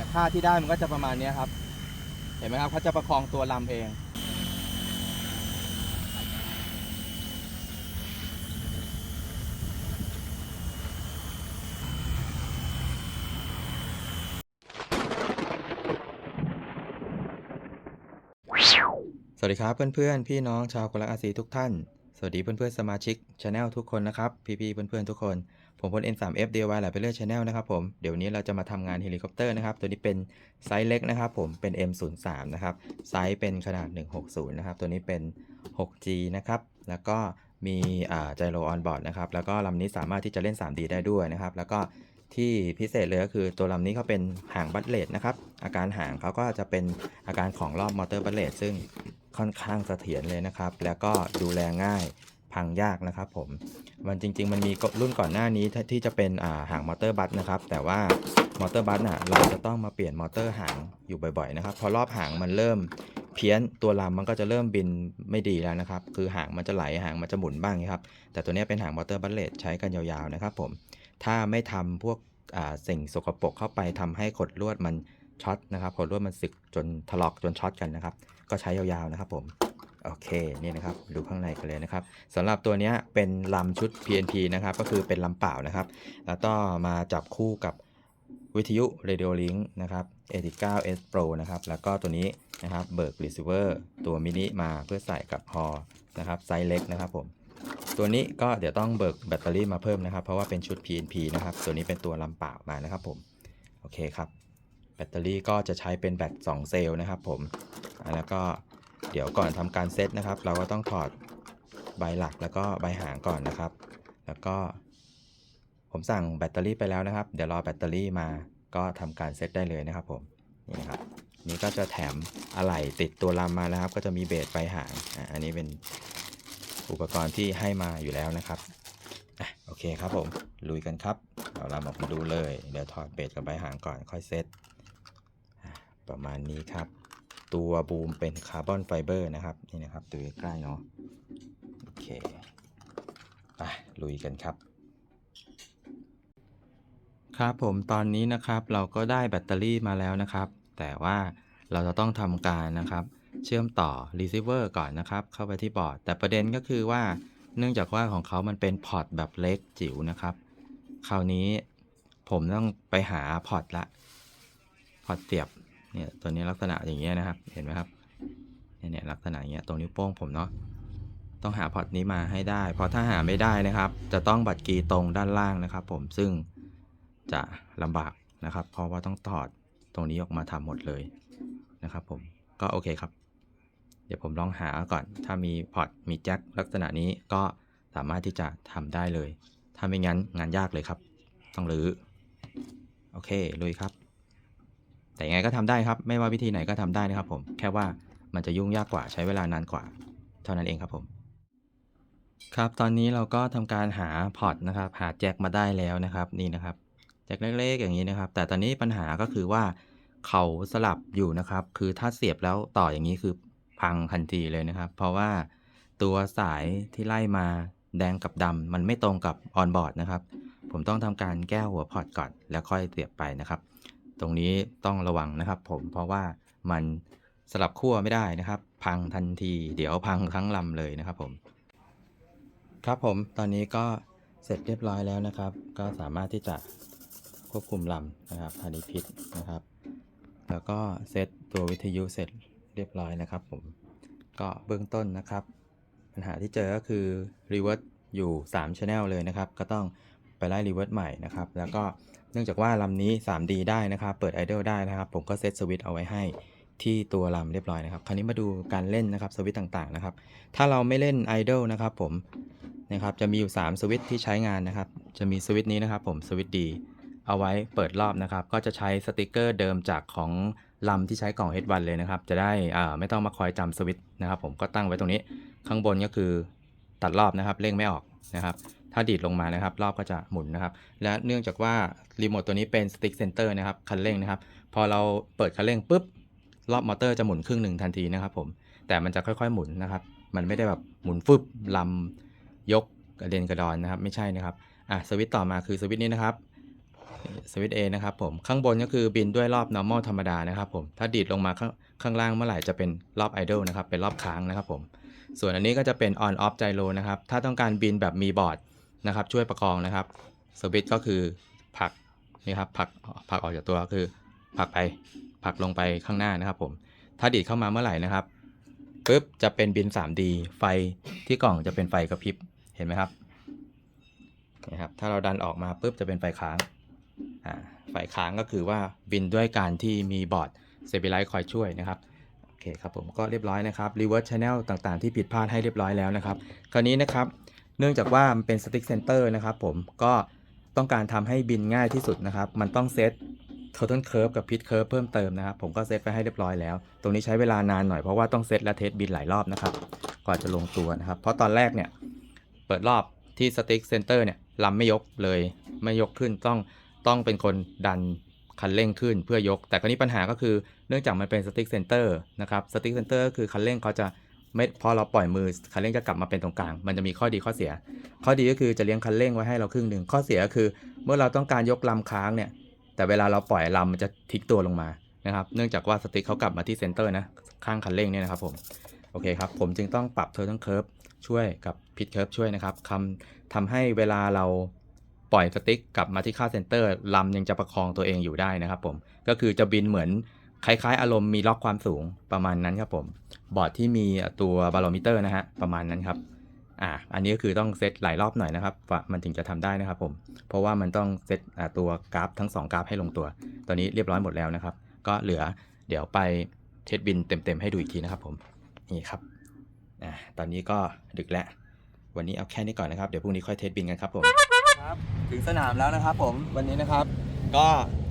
เนี่ยค่าที่ได้มันก็จะประมาณนี้ครับ เห็นไหมครับเขาจะประคองตัวลำเอง สวัสดีครับเพื่อนๆ พี่น้องชาวกลักอาซีทุกท่าน สวัสดีเพื่อนๆสมาชิกช anel ทุกคนนะครับ พี่ๆเพื่อนๆทุกคน ผมพล N3F DIY หลายไปเรื่อยช anel นะครับผม เดี๋ยวนนี้เราจะมาทำงานเฮลิคอปเตอร์นะครับ ตัวนี้เป็นไซส์เล็กนะครับผม เป็น M03 นะครับ ไซส์เป็นขนาด 160 นะครับ ตัวนี้เป็น 6G นะครับ แล้วก็มีอ่าไจโรออนบอร์ดนะครับ แล้วก็ลำนี้สามารถที่จะเล่น 3D ได้ด้วยนะครับ แล้วก็ที่พิเศษเลยก็คือตัวลำนี้เขาเป็นหางบัตเลตนะครับ อาการหางเขาก็จะเป็นอาการของรอบมอเตอร์บัตเลตซึ่งค่อนข้างเสถียรเลยนะครับ แล้วก็ดูแลง่าย พังยากนะครับผมมันจริง ๆ มันมีรุ่นก่อนหน้านี้ที่จะเป็นาหางมอเตอร์บัสนะครับ แต่ว่ามอเตอร์บัสน่ะเราจะต้องมาเปลี่ยนมอเตอร์หางอยู่บ่อยๆนะครับพอรอบหางมันเริ่มเพี้ยนตัวลำมันก็จะเริ่มบินไม่ดีแล้วนะครับ คือหางมันจะไหลหางมันจะหมุนบ้างครับ แต่ตัวนี้เป็นหางมอเตอร์บัสเลตใช้กันยาวๆนะครับผมถ้าไม่ทำพวกสิ่งสกปรกเข้าไปทำให้ขดลวดมันช็อตนะครับขดลวดมันสึกจนถลอกจนช็อตกันนะครับ ก็ใช้ยาวๆนะครับผม โอเคนี่นะครับดูข้างในกันเลยนะครับสำหรับตัวนี้เป็นลำชุด PNP นะครับก็คือเป็นลำเปล่านะครับ แล้วก็มาจับคู่กับวิทยุ Radio Link นะครับ A19 S Pro นะครับ แล้วก็ตัวนี้นะครับเบิร์ก Receiver ตัวมินิมาเพื่อใส่กับฮอนะครับไซส์เล็กนะครับผมตัวนี้ก็เดี๋ยวต้องเบิกแบตเตอรี่มาเพิ่มนะครับ เพราะว่าเป็นชุด PNP นะครับ ตัวนี้เป็นตัวลำเปล่ามานะครับผม โอเคครับ แบตเตอรี่ก็จะใช้เป็นแบต2เซลล์นะครับผม แล้วก็ เดี๋ยวก่อนทำการเซตนะครับ เราก็ต้องถอดใบหลักแล้วก็ใบหางก่อนนะครับ แล้วก็ ผมสั่งแบตเตอรี่ไปแล้วนะครับ เดี๋ยวรอแบตเตอรี่มาก็ทำการเซตได้เลยนะครับ ผมนี่นะครับนี่ก็จะแถมอะไหล่ติดตัวลำมานะครับ ก็จะมีเบสใบหางอะอันนี้เป็นอุปกรณ์ที่ให้มาอยู่แล้วนะครับอะโอเคครับผมลุยกันครับเราลำออกมาดูเลย เดี๋ยวถอดเบสกับใบหางก่อนค่อยเซตประมาณนี้ครับ ตัวบูมเป็นคาร์บอนไฟเบอร์นะครับ นี่นะครับดูใกล้เนาะโอเคไปลุยกันครับ ครับผมตอนนี้นะครับเราก็ได้แบตเตอรี่มาแล้วนะครับ แต่ว่าเราจะต้องทำการนะครับ เชื่อมต่อ receiver ก่อนนะครับ เข้าไปที่บอร์ด แต่ประเด็นก็คือว่าเนื่องจากว่าของเขามันเป็นพอร์ตแบบเล็กจิ๋วนะครับ คราวนี้ผมต้องไปหาพอร์ตละ พอร์ตเสียบ เนี่ยตัวนี้ลักษณะอย่างเงี้ยนะครับ เห็นไหมครับ เนี่ยลักษณะอย่างเงี้ยตรงนิ้วโป้งผมเนาะ ต้องหาพอร์ตนี้มาให้ได้ เพราะถ้าหาไม่ได้นะครับ จะต้องบัตรกีตรงด้านล่างนะครับ ผม ซึ่งจะลำบากนะครับ เพราะว่าต้องถอดตรงนี้ออกมาทำหมดเลยนะครับ ผม ก็โอเคครับ เดี๋ยวผมลองหาก่อน ถ้ามีพอร์ตมีแจ็คลักษณะนี้ก็สามารถที่จะทำได้เลย ถ้าไม่งั้นงานยากเลยครับ ต้องรื้อ โอเค ลุยครับ แต่ยังไงก็ทำได้ครับ ไม่ว่าวิธีไหนก็ทำได้นะครับผม แค่ว่ามันจะยุ่งยากกว่าใช้เวลานานกว่า เท่านั้นเองครับผม ครับตอนนี้เราก็ทำการหาพอร์ตนะครับ หาแจ็คมาได้แล้วนะครับนี่นะครับแจ็คเล็กๆอย่างนี้นะครับ แต่ตอนนี้ปัญหาก็คือว่าเขาสลับอยู่นะครับ คือถ้าเสียบแล้วต่ออย่างนี้คือพังทันทีเลยนะครับ เพราะว่าตัวสายที่ไล่มาแดงกับดำมันไม่ตรงกับออนบอร์ดนะครับ ผมต้องทำการแก้หัวพอร์ตก่อน แล้วค่อยเสียบไปนะครับ ตรงนี้ต้องระวังนะครับผมเพราะว่ามันสลับขั้วไม่ได้นะครับ พังทันทีเดี๋ยวพังทั้งลำเลยนะครับผมครับผมตอนนี้ก็เสร็จเรียบร้อยแล้วนะครับ ก็สามารถที่จะควบคุมลำนะครับพานิพิษนะครับ แล้วก็เซตตัววิทยุเสร็จเรียบร้อยนะครับผมก็เบื้องต้นนะครับ ปัญหาที่เจอก็คือรีเวิร์สอยู่3 Channel เลยนะครับ ก็ต้องไปไล่รีเวิร์สใหม่นะครับ แล้วก็ เนื่องจากว่าลำนี้ 3D ได้นะครับ เปิด Idle ได้นะครับ ผมก็เซตสวิตช์เอาไว้ให้ที่ตัวลำเรียบร้อยนะครับ คราวนี้มาดูการเล่นนะครับสวิตช์ต่างๆนะครับ ถ้าเราไม่เล่น Idle นะครับผมนะครับ จะมีอยู่ 3 สวิตช์ที่ใช้งานนะครับ จะมีสวิตช์นี้นะครับผมสวิตช์ D เอาไว้เปิดรอบนะครับ ก็จะใช้สติกเกอร์เดิมจากของลำที่ใช้กล่อง H1 เลยนะครับ จะได้อ่าไม่ต้องมาคอยจำสวิตช์นะครับ ผมก็ตั้งไว้ตรงนี้ ข้างบนก็คือตัดรอบนะครับเร่งไม่ออกนะครับ ถ้าดีดลงมานะครับ รอบก็จะหมุนนะครับ และเนื่องจากว่ารีโมทตัวนี้เป็นสติ๊กเซนเตอร์นะครับคันเร่งนะครับ พอเราเปิดคันเร่งปุ๊บ รอบมอเตอร์จะหมุนครึ่งหนึ่งทันทีนะครับผม แต่มันจะค่อยๆหมุนนะครับ มันไม่ได้แบบหมุนฟึบลำยกกระเด็นกระดอนนะครับ ไม่ใช่นะครับ อะสวิตต่อมาคือสวิตนี้นะครับสวิตช์ A นะครับผม ข้างบนก็คือบินด้วยรอบ normal ธรรมดานะครับผม ถ้าดีดลงมาข้างข้างล่างเมื่อไหร่จะเป็นรอบ idle นะครับ เป็นรอบค้างนะครับผม ส่วนอันนี้ก็จะเป็น on off gyro นะครับ ถ้าต้องการบินแบบมีบอร์ด นะครับ ช่วยประคองนะครับสวิตก็คือผักนี่ครับผักผักออกจากตัวคือผักไปผักลงไปข้างหน้านะครับผมถ้าดีดเข้ามาเมื่อไหร่นะครับปุ๊บจะเป็นบิน 3D ไฟที่กล่องจะเป็นไฟกระพริบเห็นไหมครับนะครับถ้าเราดันออกมาปุ๊บจะเป็นไฟค้างอ่าฝ่ายค้างก็คือว่าบินด้วยการที่มีบอร์ดเซบิไลท์คอยช่วยนะครับโอเคครับผมก็เรียบร้อยนะครับรีเวิร์สชแนลต่างๆที่ผิดพลาดให้เรียบร้อยแล้วนะครับ คราวนี้นะครับ เนื่องจากว่ามันเป็นสติ๊กเซนเตอร์นะครับผมก็ต้องการทำให้บินง่ายที่สุดนะครับ มันต้องเซต total curve กับ pitch curve เพิ่มเติมนะครับ ผมก็เซตไปให้เรียบร้อยแล้ว ตรงนี้ใช้เวลานานหน่อยเพราะว่าต้องเซตและเทสบินหลายรอบนะครับกว่าจะลงตัวนะครับ เพราะตอนแรกเนี่ยเปิดรอบที่สติ๊กเซนเตอร์เนี่ยลำไม่ยกเลยไม่ยกขึ้นต้องต้องเป็นคนดันคันเร่งขึ้นเพื่อยก แต่คราวนี้ปัญหาก็คือเนื่องจากมันเป็นสติ๊กเซนเตอร์นะครับสติ๊กเซนเตอร์ก็คือคันเร่งเขาจะ ไม่พอเราปล่อยมือคันเร่งจะกลับมาเป็นตรงกลาง มันจะมีข้อดีข้อเสีย ข้อดีก็คือจะเลี้ยงคันเร่งไว้ให้เราครึ่งหนึ่งข้อเสียก็คือ เมื่อเราต้องการยกลำค้างเนี่ย แต่เวลาเราปล่อยลำมันจะทิ้งตัวลงมานะครับ เนื่องจากว่าสติ๊กเขากลับมาที่เซนเตอร์นะข้างคันเร่งเนี่ยนะครับผมโอเคครับผมจึงต้องปรับเทอร์ทั้งเคิร์ฟช่วยกับพิทเคิร์ฟช่วยนะครับคำทำให้เวลาเราปล่อยสติ๊กกลับมาที่ค่าเซนเตอร์ลำยังจะประคองตัวเองอยู่ได้นะครับผมก็คือจะบินเหมือน คล้ายๆ อารมณ์มีล็อกความสูงประมาณนั้นครับผม บอร์ดที่มีตัวบาโลมิเตอร์นะฮะประมาณนั้นครับอ่าอันนี้ก็คือต้องเซตหลายรอบหน่อยนะครับว่ามันถึงจะทำได้นะครับผมเพราะว่ามันต้องเซตตัวกราฟทั้ง 2 กราฟให้ลงตัว ตอนนี้เรียบร้อยหมดแล้วนะครับ ก็เหลือเดี๋ยวไปเทสบินเต็มๆให้ดูอีกทีนะครับผมนี่ครับอ่าตอนนี้ก็ดึกแล้ววันนี้เอาแค่นี้ก่อนนะครับ เดี๋ยวพรุ่งนี้ค่อยเทสบินกันครับผมครับ ถึงสนามแล้วนะครับผมวันนี้นะครับ ก็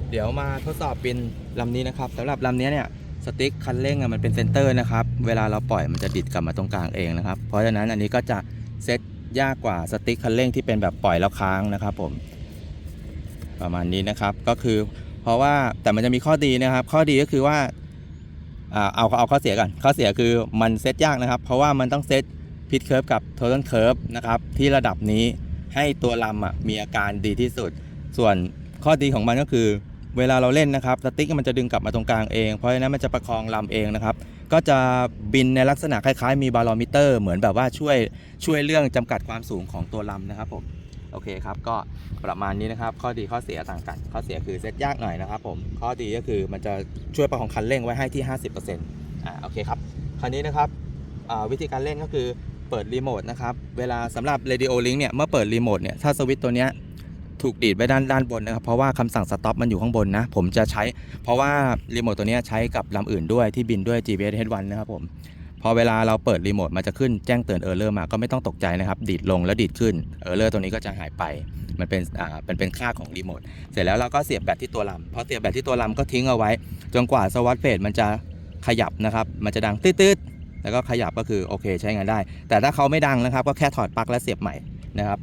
เดี๋ยวมาทดสอบบินลำนี้นะครับสำหรับลำนี้เนี่ยสติ๊กคันเร่งมันเป็นเซนเตอร์นะครับ เวลาเราปล่อยมันจะดิดกลับมาตรงกลางเองนะครับ เพราะฉะนั้นอันนี้ก็จะเซตยากกว่าสติ๊กคันเร่งที่เป็นแบบปล่อยแล้วค้างนะครับผม ประมาณนี้นะครับก็คือเพราะว่าแต่มันจะมีข้อดีนะครับ ข้อดีก็คือว่าเอาเอาข้อเสียก่อนข้อเสียคือมันเซตยากนะครับ เพราะว่ามันต้องเซตพิทเคิร์ฟกับโท t ลเคิร์ฟนะครับที่ระดับนี้ให้ตัวลำมีอาการดีที่สุด ส่วนข้อดีของมันก็คือ เวลาเราเล่นนะครับสติ๊กมันจะดึงกลับมาตรงกลางเองเพราะฉะนั้นมันจะประคองลำเองนะครับก็จะบินในลักษณะคล้ายๆ มีบาโลมิเตอร์ เหมือนแบบว่าช่วยช่วยเรื่องจำกัดความสูงของตัวลำนะครับผมโอเคครับก็ประมาณนี้นะครับ ข้อดีข้อเสียต่างกัน ข้อเสียคือเซตยากหน่อยนะครับผมข้อดีก็คือมันจะช่วยประคองคันเร่งไว้ให้ที่ 50%อ่าโอเคครับคราวนี้นะครับวิธีการเล่นก็คือเปิดรีโมทนะครับเวลาสำหรับ Radio Link เนี่ยเมื่อเปิดรีโมทเนี่ยถ้าสวิตช์ตัวเนี้ย ถูกดีดไว้ด้านด้านบนนะครับ เพราะว่าคำสั่งสต็อปมันอยู่ข้างบนนะ ผมจะใช้ เพราะว่ารีโมทตัวนี้ใช้กับลำอื่นด้วยที่บินด้วย GPS H1 นะครับผม พอเวลาเราเปิดรีโมทมันจะขึ้นแจ้งเตือนเออร์เลอร์มาก็ไม่ต้องตกใจนะครับ ดีดลงแล้วดีดขึ้นเออร์เลอร์ตัวนี้ก็จะหายไป มันเป็นอ่าเป็นเป็นค่าของรีโมทเสร็จแล้วเราก็เสียบแบตที่ตัวลำพอเสียบแบตที่ตัวลำก็ทิ้งเอาไว้ จนกว่าสวัสดเฟสมันจะขยับนะครับ มันจะดังตืดๆแล้วก็ขยับก็คือโอเคใช้งานได้ แต่ถ้าเขาไม่ดังนะครับ ก็แค่ถอดปลั๊กและเสียบใหม่นะครับ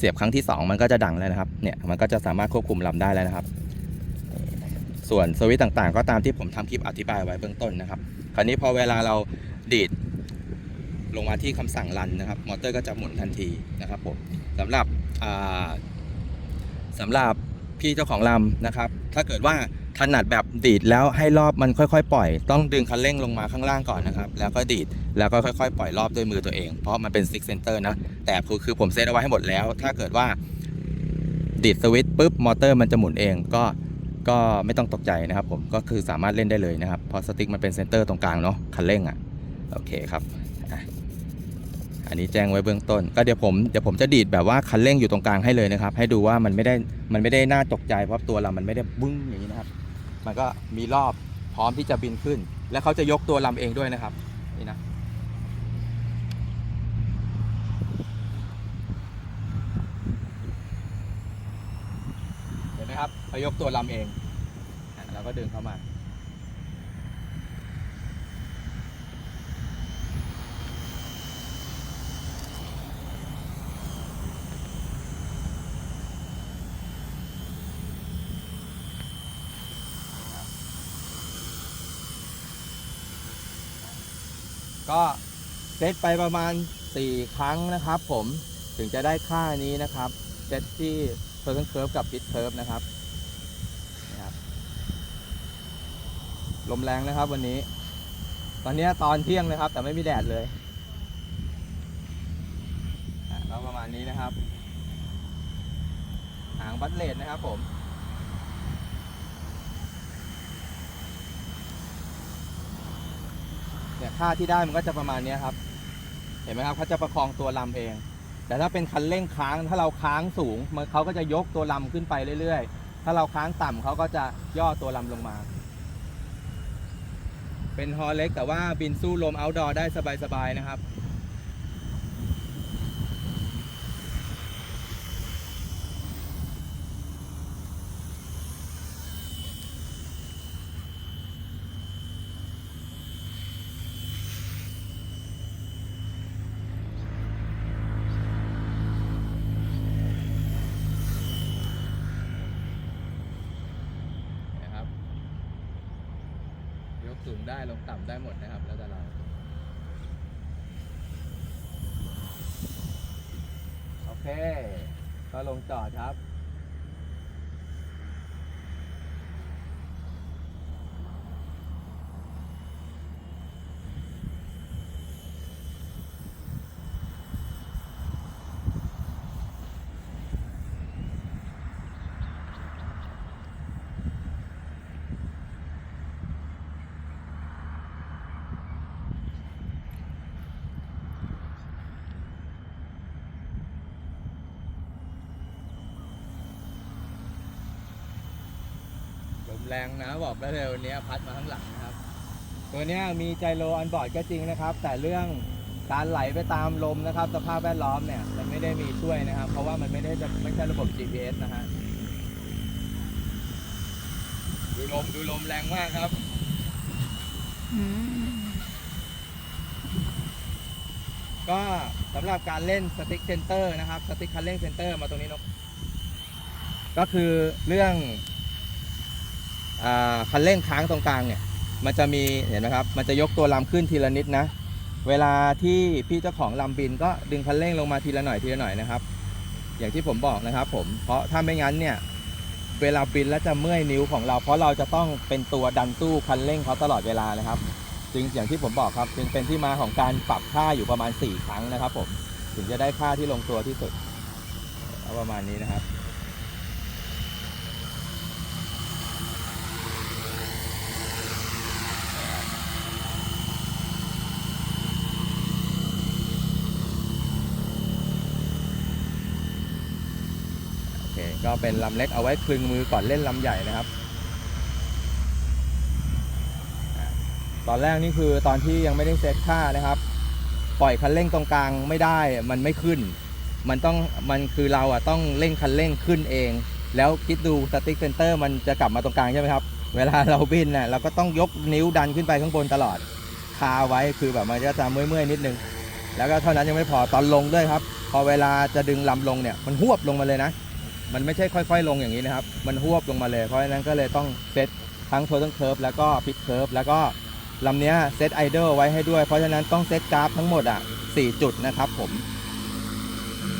เสียบครั้งที่ 2 มันก็จะดังแล้วนะครับ เนี่ยมันก็จะสามารถควบคุมลำได้แล้วนะครับ ส่วนสวิตต่างๆ ก็ตามที่ผมทำคลิปอธิบายไว้เบื้องต้นนะครับ คราวนี้พอเวลาเราดีดลงมาที่คำสั่งรันนะครับ มอเตอร์ก็จะหมุนทันทีนะครับผมสำหรับอ่าสำหรับพี่เจ้าของลำนะครับ ถ้าเกิดว่า ถนัดแบบดีดแล้วให้รอบมันค่อยๆ ปล่อย ต้องดึงคันเร่งลงมาข้างล่างก่อนนะครับ แล้วก็ดีดแล้วก็ค่อยๆ ปล่อยรอบด้วยมือตัวเอง เพราะมันเป็นซิกเซนเตอร์นะ แต่คือคือผมเซตเอาไว้ให้หมดแล้ว ถ้าเกิดว่าดีดสวิตช์ปุ๊บมอเตอร์มันจะหมุนเองก็ก็ไม่ต้องตกใจนะครับผมก็คือสามารถเล่นได้เลยนะครับเพราะสติ๊กมันเป็นเซนเตอร์ตรงกลางเนาะคันเร่งอะโอเคครับอันนี้แจ้งไว้เบื้องต้น ก็เดี๋ยวผมเดี๋ยวผมจะดีดแบบว่าคันเร่งอยู่ตรงกลางให้เลยนะครับ ให้ดูว่ามันไม่ได้มันไม่ได้น่าตกใจเพราะตัวเรามันไม่ได้บึ้งอย่างนี้นะครับ มันก็มีรอบพร้อมที่จะบินขึ้น และเขาจะยกตัวลำเองด้วยนะครับนี่นะเห็นไหมครับเขายกตัวลำเองอะแล้วก็ดึงเข้ามา ก็เซตไปประมาณ 4 ครั้งนะครับ ผมถึงจะได้ค่านี้นะครับเซตที่เพิร์ o เคิร์ฟกับ bit curve นะครับนะครับ ลมแรงนะครับวันนี้ ตอนนี้ตอนเที่ยงนะครับ แต่ไม่มีแดดเลยแล้วประมาณนี้นะครับ หางบัตเลดนะครับผม เนี่ยค่าที่ได้มันก็จะประมาณนี้ครับ เห็นไหมครับเขาจะประคองตัวลำเอง แต่ถ้าเป็นคันเร่งค้างถ้าเราค้างสูงมันเขาก็จะยกตัวลำขึ้นไปเรื่อยๆ ถ้าเราค้างต่ำเขาก็จะย่อตัวลำลงมา เป็นฮอเล็กแต่ว่าบินสู้ลมเอาท์ดอร์ได้สบายๆนะครับ สูงได้ลงต่ำได้หมดนะครับ แล้วแต่เราโอเค ก็ลงจอดครับ แรงนะบอกได้เลยวันนี้พัดมาข้างหลังนะครับ ตัวเนี้ยมีไจโรออนบอร์ดก็จริงนะครับ แต่เรื่องการไหลไปตามลมนะครับ สภาพแวดล้อมเนี่ยมันไม่ได้มีช่วยนะครับ เพราะว่ามันไม่ได้จะไม่ใช่ระบบ GPS นะฮะดูลมดูลมแรงมากครับก็สำหรับการเล่นสติ๊กเซนเตอร์นะครับสติ๊กคันเร่งเซนเตอร์มาตรงนี้นกก็คือเรื่อง คันเร่งค้างตรงกลางเนี่ยมันจะมีเห็นไหมครับมันจะยกตัวลำขึ้นทีละนิดนะ เวลาที่พี่เจ้าของลำบินก็ดึงคันเร่งลงมาทีละหน่อยทีละหน่อยนะครับ อย่างที่ผมบอกนะครับผมเพราะถ้าไม่งั้นเนี่ยเวลาบินแล้วจะเมื่อยนิ้วของเรา เพราะเราจะต้องเป็นตัวดันตู้คันเร่งเขาตลอดเวลานะครับจริงอย่างที่ผมบอกครับจึงเป็นที่มาของการปรับค่าอยู่ประมาณ 4 ครั้งนะครับ ผมถึงจะได้ค่าที่ลงตัวที่สุดประมาณนี้นะครับ ก็เป็นลำเล็กเอาไว้คลึงมือก่อนเล่นลำใหญ่นะครับ ตอนแรกนี่คือตอนที่ยังไม่ได้เซตค่านะครับ ปล่อยคันเร่งตรงกลางไม่ได้มันไม่ขึ้น มันต้องมันคือเราอะต้องเร่งคันเร่งขึ้นเอง แล้วคิดดูสติ๊กเซนเตอร์มันจะกลับมาตรงกลางใช่ไหมครับ เวลาเราบินน่ะเราก็ต้องยกนิ้วดันขึ้นไปข้างบนตลอดคาไว้คือแบบมันก็จะเมื่อยๆนิดนึงแล้วก็เท่านั้นยังไม่พอตอนลงด้วยครับ พอเวลาจะดึงลำลงเนี่ยมันหวบลงมาเลยนะ มันไม่ใช่ค่อยๆ ลงอย่างนี้นะครับ มันหวบลงมาเลย เพราะฉะนั้นก็เลยต้องเซตทั้งโท t ั l เคิร์ฟแล้วก็พิทเคิร์ฟแล้วก็ลำเนี้ยเซตไอดอลไว้ให้ด้วย เพราะฉะนั้นต้องเซตกราฟทั้งหมดอะ4จุดนะครับผม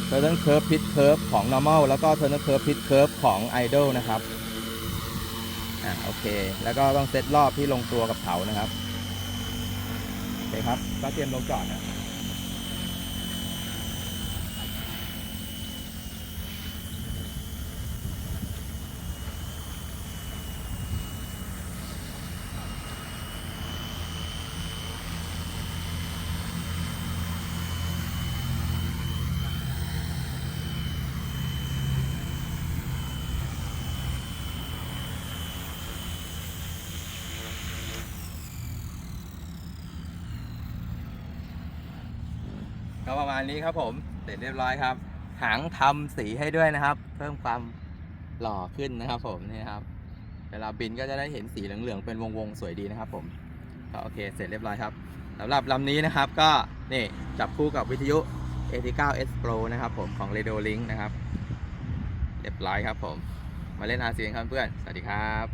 โท t ั l เคิร์ฟพิทเคิร์ฟของ normal แล้วก็โท t ั l เคิร์ฟพิทเคิร์ฟของ idol นะครับอ่าโอเค แล้วก็ต้องเซตรอบที่ลงตัวกับเขานะครับโอเคครับก็เตรียมลงจอดนะ ก็ประมาณนี้ครับผม เสร็จเรียบร้อยครับ หางทำสีให้ด้วยนะครับ เพิ่มความหล่อขึ้นนะครับ ผมนี่ครับ เวลาบินก็จะได้เห็นสีเหลืองๆเป็นวงๆสวยดีนะครับ ผมก็โอเค เสร็จเรียบร้อยครับสำหรับลำนี้นะครับก็นี่จับคู่กับวิทยุ AT9S Pro นะครับผมของ Radio Link นะครับ เรียบร้อยครับผม มาเล่นอาเซียนครับเพื่อน สวัสดีครับ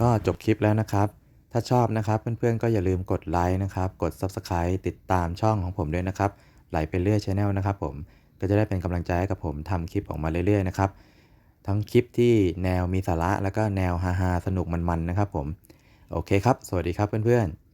ก็จบคลิปแล้วนะครับ ถ้าชอบนะครับ เพื่อนๆก็อย่าลืมกดไลค์นะครับ กด Subscribe ติดตามช่องของผมด้วยนะครับ ไหลไปเรื่อยช n แนลนะครับผมก็จะได้เป็นกำลังใจให้กับผมทำคลิปออกมาเรื่อยๆนะครับ ทั้งคลิปที่แนวมีสาระแล้วก็แนวฮาๆสนุกมันๆนะครับผม โอเคครับ สวัสดีครับเพื่อนๆ